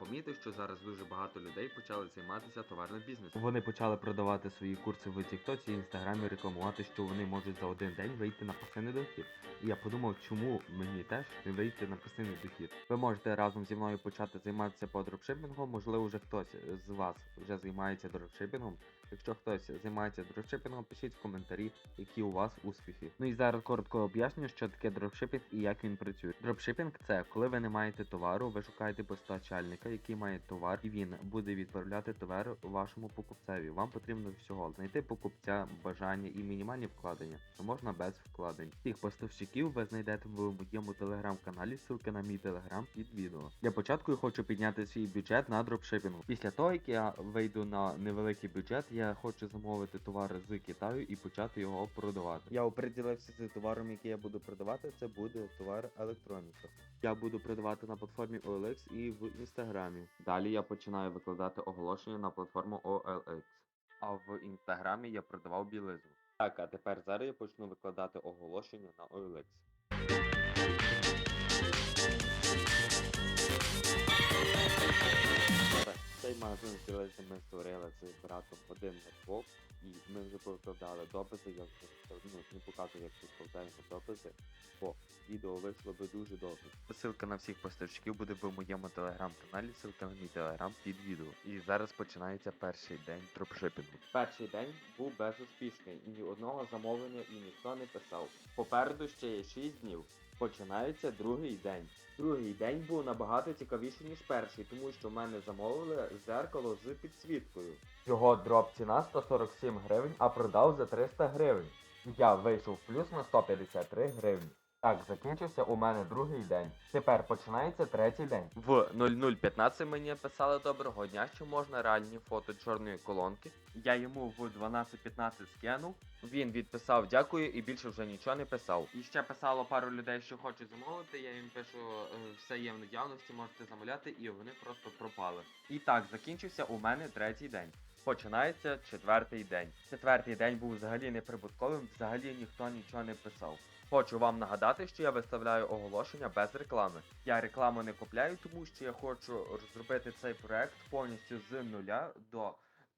помітив, що зараз дуже багато людей почали займатися товарним бізнесом. Вони почали продавати свої курси в Тіктоці і інстаграмі, рекламувати, що вони можуть за один день вийти на пасивний дохід. І я подумав, чому мені теж не вийти на пасивний дохід. Ви можете разом зі мною почати займатися по дропшипінгу. Можливо, вже хтось з вас вже займається дропшипінгом. Якщо хтось займається дропшипінгом, пишіть в коментарі, які у вас успіхи. Ну і зараз коротко об'ясню, що таке дропшипінг і як він працює. Дропшипінг це коли ви не маєте товару, ви шукаєте постачальника, який має товар, і він буде відправляти товар вашому покупцеві. Вам потрібно всього знайти покупця, бажання і мінімальні вкладення, то можна без вкладень. Цих поставщиків ви знайдете в моєму телеграм-каналі. Ссылка на мій телеграм під відео. Для початку я хочу підняти свій бюджет на дропшипінгу. Після того, як я вийду на невеликий бюджет, я хочу замовити товар з Китаю і почати його продавати. Я оприділився з товаром, який я буду продавати. Це буде товар електроніка. Я буду продавати на платформі OLX і в інстаграмі. Далі я починаю викладати оголошення на платформу OLX. А в інстаграмі я продавав білизну. Так, а тепер зараз я почну викладати оголошення на OLX. Цей магазин з'явився, ми створили з братом один нетвок, і ми вже покладали дописи, я вже ну, не показую, як тут складаємо дописи, бо відео вийшло би дуже довго. Ссылка на всіх поставщиків буде в моєму телеграм-каналі, ссылка на мій телеграм під відео. І зараз починається перший день дропшипінгу. Перший день був безуспішний, ні одного замовлення і ніхто не писав. Попереду ще є 6 днів. Починається другий день. Другий день був набагато цікавіший, ніж перший, тому що в мене замовили зеркало з підсвіткою. Його дроп ціна 147 гривень, а продав за 300 гривень. Я вийшов плюс на 153 гривні. Так, закінчився у мене другий день. Тепер починається третій день. В 0015 мені писали доброго дня, що можна реальні фото чорної колонки. Я йому в 12.15 скинув. Він відписав дякую і більше вже нічого не писав. І ще писало пару людей, що хочуть замовити. Я їм пишу, «Е, все є в наявності, можете замовляти, і вони просто пропали. І так, закінчився у мене третій день. Починається четвертий день. Четвертий день був взагалі неприбутковим, взагалі ніхто нічого не писав. Хочу вам нагадати, що я виставляю оголошення без реклами. Я рекламу не купляю, тому що я хочу розробити цей проект повністю з нуля до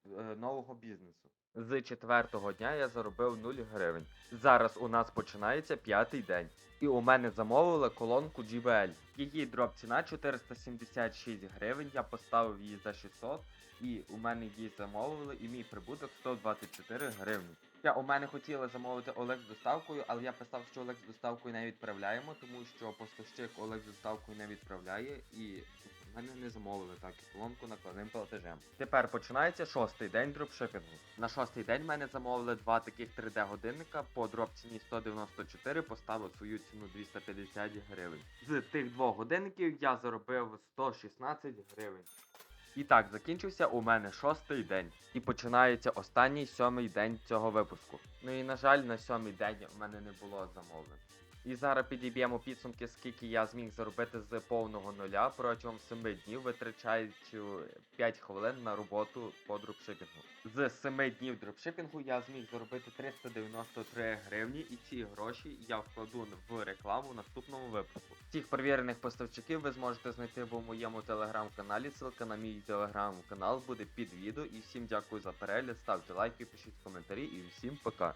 е, нового бізнесу. З четвертого дня я заробив 0 гривень. Зараз у нас починається п'ятий день. І у мене замовили колонку JBL. Її дроп ціна 476 гривень. Я поставив її за 600, і у мене її замовили, і мій прибуток 124 гривні. Я у мене хотіли замовити Олег з доставкою, але я писав, що Олег з доставкою не відправляємо, тому що поставщик Олег з доставкою не відправляє і мене не замовили так і колонку накладним платежем. Тепер починається шостий день дропшипінгу. На шостий день мене замовили два таких 3D годинника по дроп ціні 194, поставив свою ціну 250 гривень. З тих двох годинників я заробив 116 гривень. І так, закінчився у мене шостий день. І починається останній сьомий день цього випуску. Ну і на жаль, на сьомий день у мене не було замовлень. І зараз підіб'ємо підсумки, скільки я зміг заробити з повного нуля протягом 7 днів, витрачаючи 5 хвилин на роботу по дропшипінгу. З 7 днів дропшипінгу я зміг заробити 393 гривні, і ці гроші я вкладу в рекламу в наступному випуску. Всіх перевірених поставщиків ви зможете знайти в моєму телеграм-каналі. Ссылка на мій телеграм-канал буде під відео. І всім дякую за перегляд, ставте лайки, пишіть коментарі і всім пока.